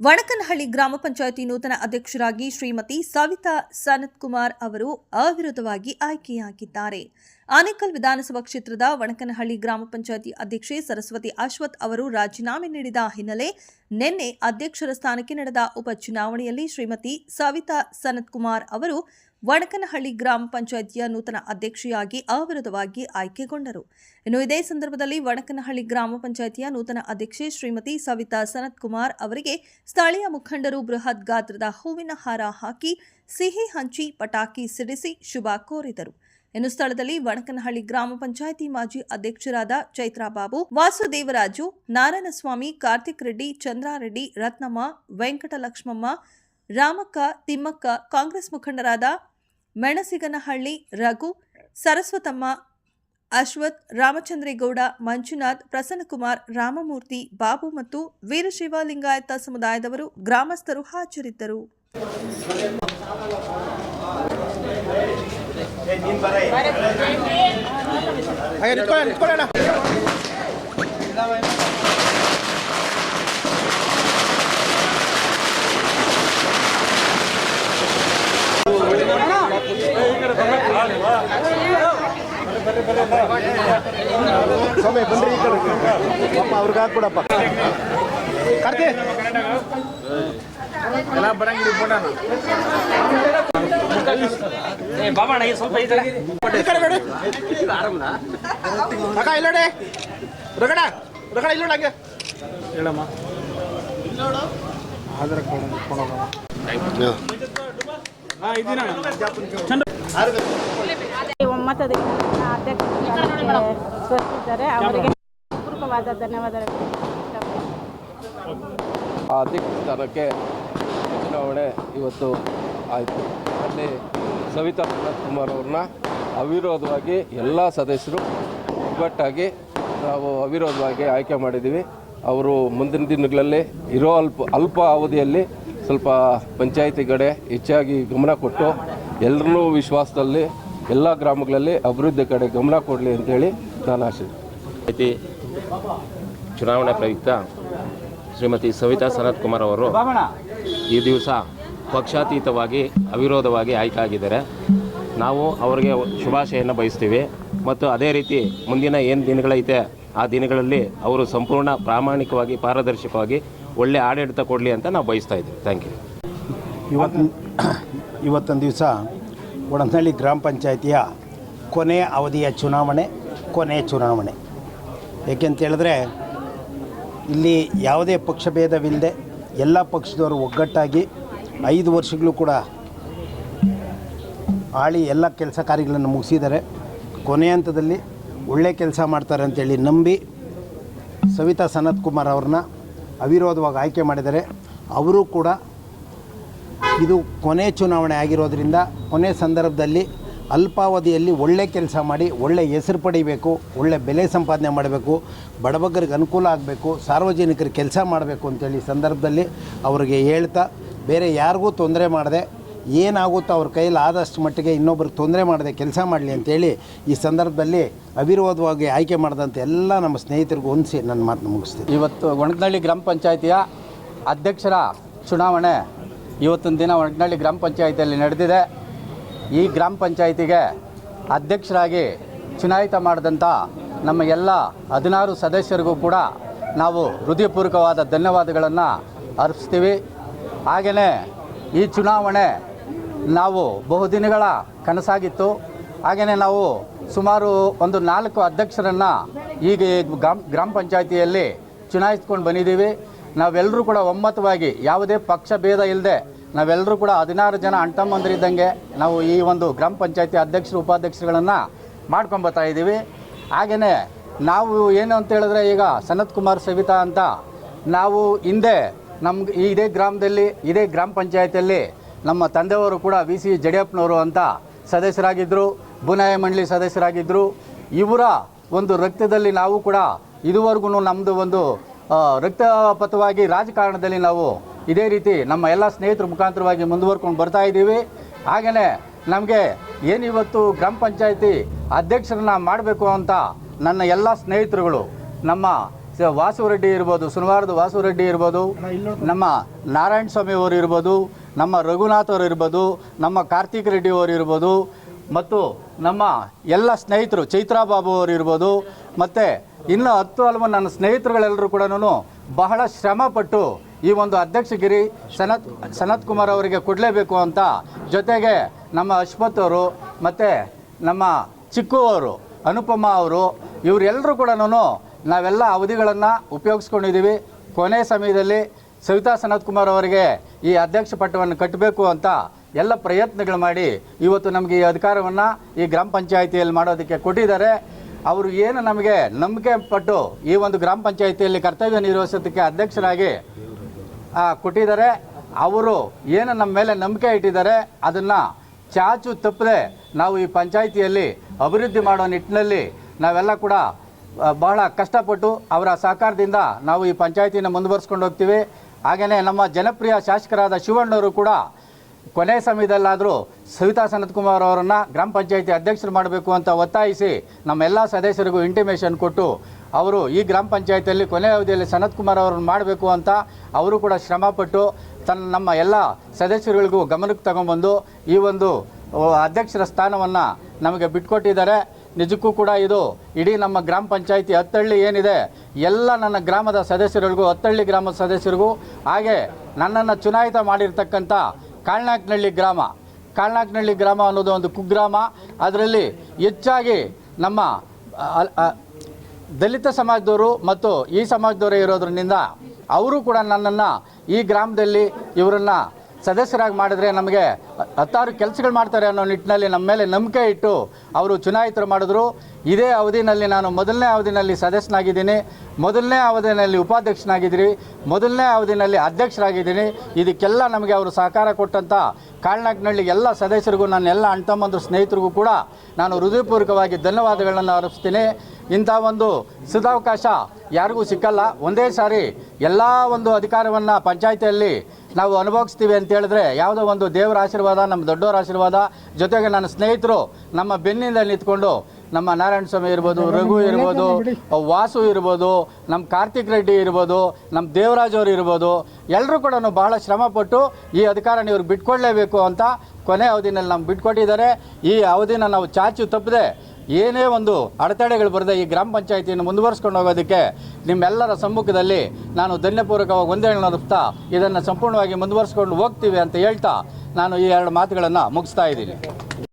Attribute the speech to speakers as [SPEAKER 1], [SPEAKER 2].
[SPEAKER 1] ವಣಕನಹಳ್ಳಿ ಗ್ರಾಮ ಪಂಚಾಯಿತಿ ನೂತನ ಅಧ್ಯಕ್ಷರಾಗಿ ಶ್ರೀಮತಿ ಸವಿತಾ ಸನತ್ ಕುಮಾರ್ ಅವರು ಅವಿರೋಧವಾಗಿ ಆಯ್ಕೆಯಾಗಿದ್ದಾರೆ. ಆನೇಕಲ್ ವಿಧಾನಸಭಾ ಕ್ಷೇತ್ರದ ವಣಕನಹಳ್ಳಿ ಗ್ರಾಮ ಪಂಚಾಯಿತಿ ಅಧ್ಯಕ್ಷೆ ಸರಸ್ವತಿ ಅಶ್ವಥ್ ಅವರು ರಾಜೀನಾಮೆ ನೀಡಿದ ಹಿನ್ನೆಲೆ ನಿನ್ನೆ ಅಧ್ಯಕ್ಷರ ಸ್ಥಾನಕ್ಕೆ ನಡೆದ ಉಪಚುನಾವಣೆಯಲ್ಲಿ ಶ್ರೀಮತಿ ಸವಿತಾ ಸನತ್ ಕುಮಾರ್ ಅವರು ವಣಕನಹಳ್ಳಿ ಗ್ರಾಮ ಪಂಚಾಯಿತಿಯ ನೂತನ ಅಧ್ಯಕ್ಷೆಯಾಗಿ ಅವಿರೋಧವಾಗಿ ಆಯ್ಕೆಗೊಂಡರು. ಇನ್ನು ಇದೇ ಸಂದರ್ಭದಲ್ಲಿ ವಣಕನಹಳ್ಳಿ ಗ್ರಾಮ ಪಂಚಾಯಿತಿಯ ನೂತನ ಅಧ್ಯಕ್ಷೆ ಶ್ರೀಮತಿ ಸವಿತಾ ಸನತ್ ಕುಮಾರ್ ಅವರಿಗೆ ಸ್ಥಳೀಯ ಮುಖಂಡರು ಬೃಹತ್ ಗಾತ್ರದ ಹೂವಿನ ಹಾರ ಹಾಕಿ ಸಿಹಿ ಹಂಚಿ ಪಟಾಕಿ ಸಿಡಿಸಿ ಶುಭ ಕೋರಿದರು. ಇನ್ನು ಸ್ಥಳದಲ್ಲಿ ವಣಕನಹಳ್ಳಿ ಗ್ರಾಮ ಪಂಚಾಯಿತಿ ಮಾಜಿ ಅಧ್ಯಕ್ಷರಾದ ಚೈತ್ರಾಬಾಬು, ವಾಸುದೇವರಾಜು, ನಾರಾಯಣಸ್ವಾಮಿ, ಕಾರ್ತಿಕ್ ರೆಡ್ಡಿ, ಚಂದ್ರಾರೆಡ್ಡಿ, ರತ್ನಮ್ಮ, ವೆಂಕಟಲಕ್ಷ್ಮಮ್ಮ, ರಾಮಕ್ಕ, ತಿಮ್ಮಕ್ಕ, ಕಾಂಗ್ರೆಸ್ ಮುಖಂಡರಾದ ಮೆಣಸಿಗನಹಳ್ಳಿ, ರಘು, ಸರಸ್ವತಮ್ಮ, ಅಶ್ವಥ್, ರಾಮಚಂದ್ರೇಗೌಡ, ಮಂಜುನಾಥ್, ಪ್ರಸನ್ನಕುಮಾರ್, ರಾಮಮೂರ್ತಿ, ಬಾಬು ಮತ್ತು ವೀರಶಿವಲಿಂಗಾಯತ ಸಮುದಾಯದವರು ಗ್ರಾಮಸ್ಥರು ಹಾಜರಿದ್ದರು.
[SPEAKER 2] ಹಾಗೆ ಸ್ವಾಮಿ ಬನ್ರಿ ಈ ಕಡೆ. ಪಾಪ ಅವ್ರಿಗೆ ಹಾಕ್ಬಿಡಪ್ಪ. ಕಾರ್ತಿ.
[SPEAKER 3] ಬಾಬಣ್ಣ ಈ ಸ್ವಲ್ಪ ಈ ಕಡೆ
[SPEAKER 2] ಈ ಕಡೆ ಬೇಡ. ಅಕ್ಕ ಇಲ್ಲೋಡೆ ರಗಡ ರಗಡ ಇಲ್ಲೋಡ ಹಂಗೆ. ಹೇಳಮ್ಮ. ಆಧಾರ
[SPEAKER 4] ಒಮ್ಮತದಿಂದ ಅಧ್ಯಕ್ಷ ಅವರಿಗೆ ಪೂರ್ವಕವಾದ ಧನ್ಯವಾದಗಳು.
[SPEAKER 5] ಚುನಾವಣೆ ಇವತ್ತು ಆಯಿತು. ಅಲ್ಲಿ ಸವಿತಾ ಕುಮಾರ್ ಅವ್ರನ್ನ ಅವಿರೋಧವಾಗಿ ಎಲ್ಲ ಸದಸ್ಯರು ಒಗ್ಗಟ್ಟಾಗಿ ನಾವು ಅವಿರೋಧವಾಗಿ ಆಯ್ಕೆ ಮಾಡಿದ್ದೀವಿ. ಅವರು ಮುಂದಿನ ದಿನಗಳಲ್ಲಿ ಇರೋ ಅಲ್ಪ ಅಲ್ಪ ಅವಧಿಯಲ್ಲಿ ಸ್ವಲ್ಪ ಪಂಚಾಯಿತಿ ಕಡೆ ಹೆಚ್ಚಾಗಿ ಗಮನ ಕೊಟ್ಟು ಎಲ್ಲರನ್ನೂ ವಿಶ್ವಾಸದಲ್ಲಿ ಎಲ್ಲ ಗ್ರಾಮಗಳಲ್ಲಿ ಅಭಿವೃದ್ಧಿ ಕಡೆ ಗಮನ ಕೊಡಲಿ ಅಂತೇಳಿ ನಾನು ಆಶೆ
[SPEAKER 3] ಐತಿ ಚುನಾವಣೆ ಪ್ರಯುಕ್ತ ಶ್ರೀಮತಿ ಸವಿತಾ ಸನತ್ ಕುಮಾರ್ ಅವರು ಈ ದಿವಸ ಪಕ್ಷಾತೀತವಾಗಿ ಅವಿರೋಧವಾಗಿ ಆಯ್ಕೆ ಆಗಿದ್ದಾರೆ ನಾವು ಅವರಿಗೆ ಶುಭಾಶಯನ್ನು ಬಯಸ್ತೀವಿ ಮತ್ತು ಅದೇ ರೀತಿ ಮುಂದಿನ ಏನು ದಿನಗಳೈತೆ ಆ ದಿನಗಳಲ್ಲಿ ಅವರು ಸಂಪೂರ್ಣ ಪ್ರಾಮಾಣಿಕವಾಗಿ ಪಾರದರ್ಶಕವಾಗಿ ಒಳ್ಳೆ ಆಡಳಿತ ಕೊಡಲಿ ಅಂತ ನಾವು ಬಯಸ್ತಾ ಇದ್ದೀವಿ. ಥ್ಯಾಂಕ್ ಯು
[SPEAKER 6] ಇವತ್ತಿನ ಇವತ್ತೊಂದು ದಿವಸ ಒಡನಹಳ್ಳಿ ಗ್ರಾಮ ಪಂಚಾಯಿತಿಯ ಕೊನೆಯ ಅವಧಿಯ ಚುನಾವಣೆ ಕೊನೆಯ ಚುನಾವಣೆ. ಏಕೆಂತೇಳಿದ್ರೆ ಇಲ್ಲಿ ಯಾವುದೇ ಪಕ್ಷಭೇದವಿಲ್ಲದೆ ಎಲ್ಲ ಪಕ್ಷದವರು ಒಗ್ಗಟ್ಟಾಗಿ ಐದು ವರ್ಷಗಳು ಕೂಡ ಆಳಿ ಎಲ್ಲ ಕೆಲಸ ಕಾರ್ಯಗಳನ್ನು ಮುಗಿಸಿದ್ದಾರೆ. ಕೊನೆ ಹಂತದಲ್ಲಿ ಒಳ್ಳೆ ಕೆಲಸ ಮಾಡ್ತಾರೆ ಅಂತೇಳಿ ನಂಬಿ ಸವಿತಾ ಸನತ್ ಕುಮಾರ್ ಅವ್ರನ್ನ ಅವಿರೋಧವಾಗಿ ಆಯ್ಕೆ ಮಾಡಿದ್ದಾರೆ. ಅವರು ಕೂಡ ಇದು ಕೊನೆ ಚುನಾವಣೆ ಆಗಿರೋದ್ರಿಂದ ಕೊನೆ ಸಂದರ್ಭದಲ್ಲಿ ಅಲ್ಪಾವಧಿಯಲ್ಲಿ ಒಳ್ಳೆ ಕೆಲಸ ಮಾಡಿ, ಒಳ್ಳೆ ಹೆಸರು ಪಡಿಬೇಕು, ಒಳ್ಳೆ ಬೆಲೆ ಸಂಪಾದನೆ ಮಾಡಬೇಕು ಬಡಬಗ್ಗರಿಗೆ ಅನುಕೂಲ ಆಗಬೇಕು, ಸಾರ್ವಜನಿಕರಿಗೆ ಕೆಲಸ ಮಾಡಬೇಕು ಅಂತೇಳಿ ಸಂದರ್ಭದಲ್ಲಿ ಅವರಿಗೆ ಹೇಳ್ತಾ, ಬೇರೆ ಯಾರಿಗೂ ತೊಂದರೆ ಮಾಡದೆ, ಏನಾಗುತ್ತೋ ಅವ್ರ ಕೈಯಲ್ಲಿ ಆದಷ್ಟು ಮಟ್ಟಿಗೆ ಇನ್ನೊಬ್ರಿಗೆ ತೊಂದರೆ ಮಾಡದೆ ಕೆಲಸ ಮಾಡಲಿ ಅಂತೇಳಿ ಈ ಸಂದರ್ಭದಲ್ಲಿ ಅವಿರೋಧವಾಗಿ ಆಯ್ಕೆ ಮಾಡಿದಂಥ ಎಲ್ಲ ನಮ್ಮ ಸ್ನೇಹಿತರಿಗೂ ಹೊಂದಿಸಿ ನನ್ನ ಮಾತನ್ನು ಮುಗಿಸ್ತೀನಿ.
[SPEAKER 7] ಇವತ್ತು ಒಣಗನಹಳ್ಳಿ ಗ್ರಾಮ ಪಂಚಾಯಿತಿಯ ಅಧ್ಯಕ್ಷರ ಚುನಾವಣೆ ಇವತ್ತಿನ ದಿನ ಒಣಗನಹಳ್ಳಿ ಗ್ರಾಮ ಪಂಚಾಯಿತಿಯಲ್ಲಿ ನಡೆದಿದೆ. ಈ ಗ್ರಾಮ ಪಂಚಾಯಿತಿಗೆ ಅಧ್ಯಕ್ಷರಾಗಿ ಚುನಾಯಿತ ಮಾಡಿದಂಥ ನಮ್ಮ ಎಲ್ಲ ಹದಿನಾರು ಸದಸ್ಯರಿಗೂ ಕೂಡ ನಾವು ಹೃದಯಪೂರ್ವಕವಾದ ಧನ್ಯವಾದಗಳನ್ನು ಅರ್ಪಿಸ್ತೀವಿ. ಹಾಗೆಯೇ ಈ ಚುನಾವಣೆ ನಾವು ಬಹುದಿನಗಳ ಕನಸಾಗಿತ್ತು. ಹಾಗೆಯೇ ನಾವು ಸುಮಾರು ಒಂದು ನಾಲ್ಕು ಅಧ್ಯಕ್ಷರನ್ನು ಈಗ ಗ್ರಾಮ ಗ್ರಾಮ ಪಂಚಾಯಿತಿಯಲ್ಲಿ ಚುನಾಯಿಸ್ಕೊಂಡು ಬಂದಿದ್ದೀವಿ. ನಾವೆಲ್ಲರೂ ಕೂಡ ಒಮ್ಮತವಾಗಿ ಯಾವುದೇ ಪಕ್ಷ ಭೇದ ಇಲ್ಲದೆ ನಾವೆಲ್ಲರೂ ಕೂಡ ಹದಿನಾರು ಜನ ಅಂಟಮ್ಮಂದಿರಿದ್ದಂಗೆ ನಾವು ಈ ಒಂದು ಗ್ರಾಮ ಪಂಚಾಯತಿ ಅಧ್ಯಕ್ಷರು, ಉಪಾಧ್ಯಕ್ಷರುಗಳನ್ನು ಮಾಡ್ಕೊಂಬತ್ತಾ ಇದ್ದೀವಿ. ಹಾಗೆಯೇ ನಾವು ಏನು ಅಂತ ಹೇಳಿದ್ರೆ ಈಗ ಸನತ್ ಕುಮಾರ್ ಸವಿತಾ ಅಂತ ನಾವು ಹಿಂದೆ ನಮ್ಗೆ ಇದೇ ಗ್ರಾಮದಲ್ಲಿ, ಇದೇ ಗ್ರಾಮ ಪಂಚಾಯತಿಯಲ್ಲಿ ನಮ್ಮ ತಂದೆಯವರು ಕೂಡ ವಿ ಸಿ ಜಡಿಯಪ್ಪನವರು ಅಂತ ಸದಸ್ಯರಾಗಿದ್ದರು ಬುನಾಯ ಮಂಡಳಿ ಸದಸ್ಯರಾಗಿದ್ದರು ಇವರ ಒಂದು ರಕ್ತದಲ್ಲಿ ನಾವು ಕೂಡ ಇದುವರೆಗೂ ನಮ್ಮದು ಒಂದು ರಕ್ತಪಥವಾಗಿ ರಾಜಕಾರಣದಲ್ಲಿ ನಾವು ಇದೇ ರೀತಿ ನಮ್ಮ ಎಲ್ಲ ಸ್ನೇಹಿತರ ಮುಖಾಂತರವಾಗಿ ಮುಂದುವರ್ಕೊಂಡು ಬರ್ತಾ ಇದ್ದೀವಿ. ಹಾಗೆಯೇ ನಮಗೆ ಏನಿವತ್ತು ಗ್ರಾಮ ಪಂಚಾಯಿತಿ ಅಧ್ಯಕ್ಷರನ್ನ ಮಾಡಬೇಕು ಅಂತ ನನ್ನ ಎಲ್ಲ ಸ್ನೇಹಿತರುಗಳು, ನಮ್ಮ ವಾಸುರೆಡ್ಡಿ ಇರ್ಬೋದು, ಸುನವಾರದ ವಾಸುರೆಡ್ಡಿ ಇರ್ಬೋದು, ನಮ್ಮ ನಾರಾಯಣ ಸ್ವಾಮಿ ಅವರು ಇರ್ಬೋದು, ನಮ್ಮ ರಘುನಾಥ್ ಅವರು ಇರ್ಬೋದು, ನಮ್ಮ ಕಾರ್ತಿಕ್ ರೆಡ್ಡಿ ಅವರು ಇರ್ಬೋದು, ಮತ್ತು ನಮ್ಮ ಎಲ್ಲ ಸ್ನೇಹಿತರು ಚೈತ್ರಾ ಬಾಬು ಅವರು ಇರ್ಬೋದು, ಮತ್ತು ಇನ್ನು ಹತ್ತು ಹಲವು ನನ್ನ ಸ್ನೇಹಿತರುಗಳೆಲ್ಲರೂ ಕೂಡ ಬಹಳ ಶ್ರಮಪಟ್ಟು ಈ ಒಂದು ಅಧ್ಯಕ್ಷಗಿರಿ ಸನತ್ ಸನತ್ ಕುಮಾರ್ ಅವರಿಗೆ ಕೊಡಲೇಬೇಕು ಅಂತ ಜೊತೆಗೆ ನಮ್ಮ ಅಶ್ವಥ್ ಅವರು ಮತ್ತು ನಮ್ಮ ಚಿಕ್ಕು ಅವರು, ಅನುಪಮ ಅವರು, ಇವರೆಲ್ಲರೂ ಕೂಡ ನಾವೆಲ್ಲ ಅವಧಿಗಳನ್ನು ಉಪಯೋಗಿಸ್ಕೊಂಡಿದ್ದೀವಿ. ಕೊನೆ ಸಮಯದಲ್ಲಿ ಸವಿತಾ ಸನತ್ ಕುಮಾರ್ ಅವರಿಗೆ ಈ ಅಧ್ಯಕ್ಷ ಪಟ್ಟವನ್ನು ಕಟ್ಟಬೇಕು ಅಂತ ಎಲ್ಲ ಪ್ರಯತ್ನಗಳು ಮಾಡಿ ಇವತ್ತು ನಮಗೆ ಈ ಅಧಿಕಾರವನ್ನು ಈ ಗ್ರಾಮ ಪಂಚಾಯಿತಿಯಲ್ಲಿ ಮಾಡೋದಕ್ಕೆ ಕೊಟ್ಟಿದ್ದಾರೆ. ಅವರು ಏನು ನಮಗೆ ನಂಬಿಕೆ ಪಟ್ಟು ಈ ಒಂದು ಗ್ರಾಮ ಪಂಚಾಯಿತಿಯಲ್ಲಿ ಕರ್ತವ್ಯ ನಿರ್ವಹಿಸೋದಕ್ಕೆ ಅಧ್ಯಕ್ಷರಾಗಿ ಕೊಟ್ಟಿದ್ದಾರೆ. ಅವರು ಏನು ನಮ್ಮ ಮೇಲೆ ನಂಬಿಕೆ ಇಟ್ಟಿದ್ದಾರೆ, ಅದನ್ನು ಚಾಚು ತಪ್ಪದೆ ನಾವು ಈ ಪಂಚಾಯಿತಿಯಲ್ಲಿ ಅಭಿವೃದ್ಧಿ ಮಾಡೋ ನಿಟ್ಟಿನಲ್ಲಿ ನಾವೆಲ್ಲ ಕೂಡ ಬಹಳ ಕಷ್ಟಪಟ್ಟು ಅವರ ಸಹಕಾರದಿಂದ ನಾವು ಈ ಪಂಚಾಯಿತಿನ ಮುಂದುವರಿಸ್ಕೊಂಡು ಹೋಗ್ತೀವಿ. ಹಾಗೆಯೇ ನಮ್ಮ ಜನಪ್ರಿಯ ಶಾಸಕರಾದ ಶಿವಣ್ಣವರು ಕೂಡ ಕೊನೆ ಸಮಯದಲ್ಲಾದರೂ ಸವಿತಾ ಸನತ್ಕುಮಾರ್ ಅವರನ್ನು ಗ್ರಾಮ ಪಂಚಾಯಿತಿ ಅಧ್ಯಕ್ಷರು ಮಾಡಬೇಕು ಅಂತ ಒತ್ತಾಯಿಸಿ ನಮ್ಮೆಲ್ಲ ಸದಸ್ಯರಿಗೂ ಇಂಟಿಮೇಷನ್ ಕೊಟ್ಟು ಅವರು ಈ ಗ್ರಾಮ ಪಂಚಾಯಿತಿಯಲ್ಲಿ ಕೊನೆ ಅವಧಿಯಲ್ಲಿ ಸನತ್ ಕುಮಾರ್ ಅವರನ್ನು ಮಾಡಬೇಕು ಅಂತ ಅವರು ಕೂಡ ಶ್ರಮಪಟ್ಟು ತನ್ನ ನಮ್ಮ ಎಲ್ಲ ಸದಸ್ಯರುಗಳಿಗೂ ಗಮನಕ್ಕೆ ತಗೊಂಬಂದು ಈ ಒಂದು ಅಧ್ಯಕ್ಷರ ಸ್ಥಾನವನ್ನು ನಮಗೆ ಬಿಟ್ಕೊಟ್ಟಿದ್ದಾರೆ. ನಿಜಕ್ಕೂ ಕೂಡ ಇದು ಇಡೀ ನಮ್ಮ ಗ್ರಾಮ ಪಂಚಾಯಿತಿ ಹತ್ತಳ್ಳಿ ಏನಿದೆ, ಎಲ್ಲ ನನ್ನ ಗ್ರಾಮದ ಸದಸ್ಯರಿಗೂ ಹತ್ತಳ್ಳಿ ಗ್ರಾಮದ ಸದಸ್ಯರಿಗೂ, ಹಾಗೆ ನನ್ನನ್ನು ಚುನಾಯಿತ ಮಾಡಿರ್ತಕ್ಕಂಥ ಕಾಳ್ನಾಕ್ನಹಳ್ಳಿ ಗ್ರಾಮ. ಕಾಳ್ನಾಕ್ನಹಳ್ಳಿ ಗ್ರಾಮ ಅನ್ನೋದು ಒಂದು ಕುಗ್ರಾಮ. ಅದರಲ್ಲಿ ಹೆಚ್ಚಾಗಿ ನಮ್ಮ ದಲಿತ ಸಮಾಜದವರು ಮತ್ತು ಈ ಸಮಾಜದವರೇ ಇರೋದ್ರಿಂದ ಅವರು ಕೂಡ ನನ್ನನ್ನು ಈ ಗ್ರಾಮದಲ್ಲಿ ಇವರನ್ನು ಸದಸ್ಯರಾಗಿ ಮಾಡಿದ್ರೆ ನಮಗೆ ಹತ್ತಾರು ಕೆಲಸಗಳು ಮಾಡ್ತಾರೆ ಅನ್ನೋ ನಿಟ್ಟಿನಲ್ಲಿ ನಮ್ಮ ಮೇಲೆ ನಂಬಿಕೆ ಇಟ್ಟು ಅವರು ಚುನಾಯಿತರು ಮಾಡಿದ್ರು. ಇದೇ ಅವಧಿನಲ್ಲಿ ನಾನು ಮೊದಲನೇ ಅವಧಿನಲ್ಲಿ ಸದಸ್ಯನಾಗಿದ್ದೀನಿ. ಮೊದಲನೇ ಅವಧಿನಲ್ಲಿ ಉಪಾಧ್ಯಕ್ಷನಾಗಿದ್ದೀರಿ ಮೊದಲನೇ ಅವಧಿನಲ್ಲಿ ಅಧ್ಯಕ್ಷರಾಗಿದ್ದೀನಿ. ಇದಕ್ಕೆಲ್ಲ ನಮಗೆ ಅವರು ಸಹಕಾರ ಕೊಟ್ಟಂಥ ಕಾಳ್ನಾಕ್ನಳ್ಳಿ ಎಲ್ಲ ಸದಸ್ಯರಿಗೂ, ನನ್ನ ಎಲ್ಲ ಅಣ್ತಮ್ಮಂದ್ರು ಸ್ನೇಹಿತರಿಗೂ ಕೂಡ ನಾನು ಹೃದಯಪೂರ್ವಕವಾಗಿ ಧನ್ಯವಾದಗಳನ್ನು ಅರ್ಪಿಸ್ತೀನಿ. ಇಂಥ ಒಂದು ಸದಾವಕಾಶ ಯಾರಿಗೂ ಸಿಕ್ಕಲ್ಲ. ಒಂದೇ ಸಾರಿ ಎಲ್ಲ ಒಂದು ಅಧಿಕಾರವನ್ನು ಪಂಚಾಯಿತಿಯಲ್ಲಿ ನಾವು ಅನುಭವಿಸ್ತೀವಿ ಅಂತ ಹೇಳಿದ್ರೆ ಯಾವುದೋ ಒಂದು ದೇವರ ಆಶೀರ್ವಾದ ನಮ್ಮ ದೊಡ್ಡವರ ಆಶೀರ್ವಾದ ಜೊತೆಗೆ ನನ್ನ ಸ್ನೇಹಿತರು ನಮ್ಮ ಬೆನ್ನಿಂದ ನಿಂತ್ಕೊಂಡು ನಮ್ಮ ನಾರಾಯಣ ಸ್ವಾಮಿ ಇರ್ಬೋದು ರಘು ಇರ್ಬೋದು ವಾಸು ಇರ್ಬೋದು ನಮ್ಮ ಕಾರ್ತಿಕ್ ರೆಡ್ಡಿ ಇರ್ಬೋದು ನಮ್ಮ ದೇವರಾಜ್ ಅವರು ಇರ್ಬೋದು ಎಲ್ಲರೂ ಕೂಡ ಬಹಳ ಶ್ರಮಪಟ್ಟು ಈ ಅಧಿಕಾರ ಇವ್ರು ಬಿಟ್ಕೊಡ್ಲೇಬೇಕು ಅಂತ ಕೊನೆ ಅವಧಿನಲ್ಲಿ ನಮ್ಗೆ ಬಿಟ್ಕೊಟ್ಟಿದ್ದಾರೆ. ಈ ಅವಧಿನ ನಾವು ಚಾಚು ತಪ್ಪದೆ ಏನೇ ಒಂದು ಅಡೆತಡೆಗಳು ಬರದೆ ಈ ಗ್ರಾಮ ಪಂಚಾಯಿತಿಯನ್ನು ಮುಂದುವರಿಸ್ಕೊಂಡು ಹೋಗೋದಕ್ಕೆ ನಿಮ್ಮೆಲ್ಲರ ಸಮ್ಮುಖದಲ್ಲಿ ನಾನು ಧನ್ಯಪೂರ್ವಕವಾಗಿ ಒಂದೇ ನಡೆಸ್ತಾ ಇದನ್ನು ಸಂಪೂರ್ಣವಾಗಿ ಮುಂದುವರಿಸ್ಕೊಂಡು ಹೋಗ್ತೀವಿ ಅಂತ ಹೇಳ್ತಾ ನಾನು ಈ ಎರಡು ಮಾತುಗಳನ್ನು ಮುಗಿಸ್ತಾ ಇದ್ದೀನಿ.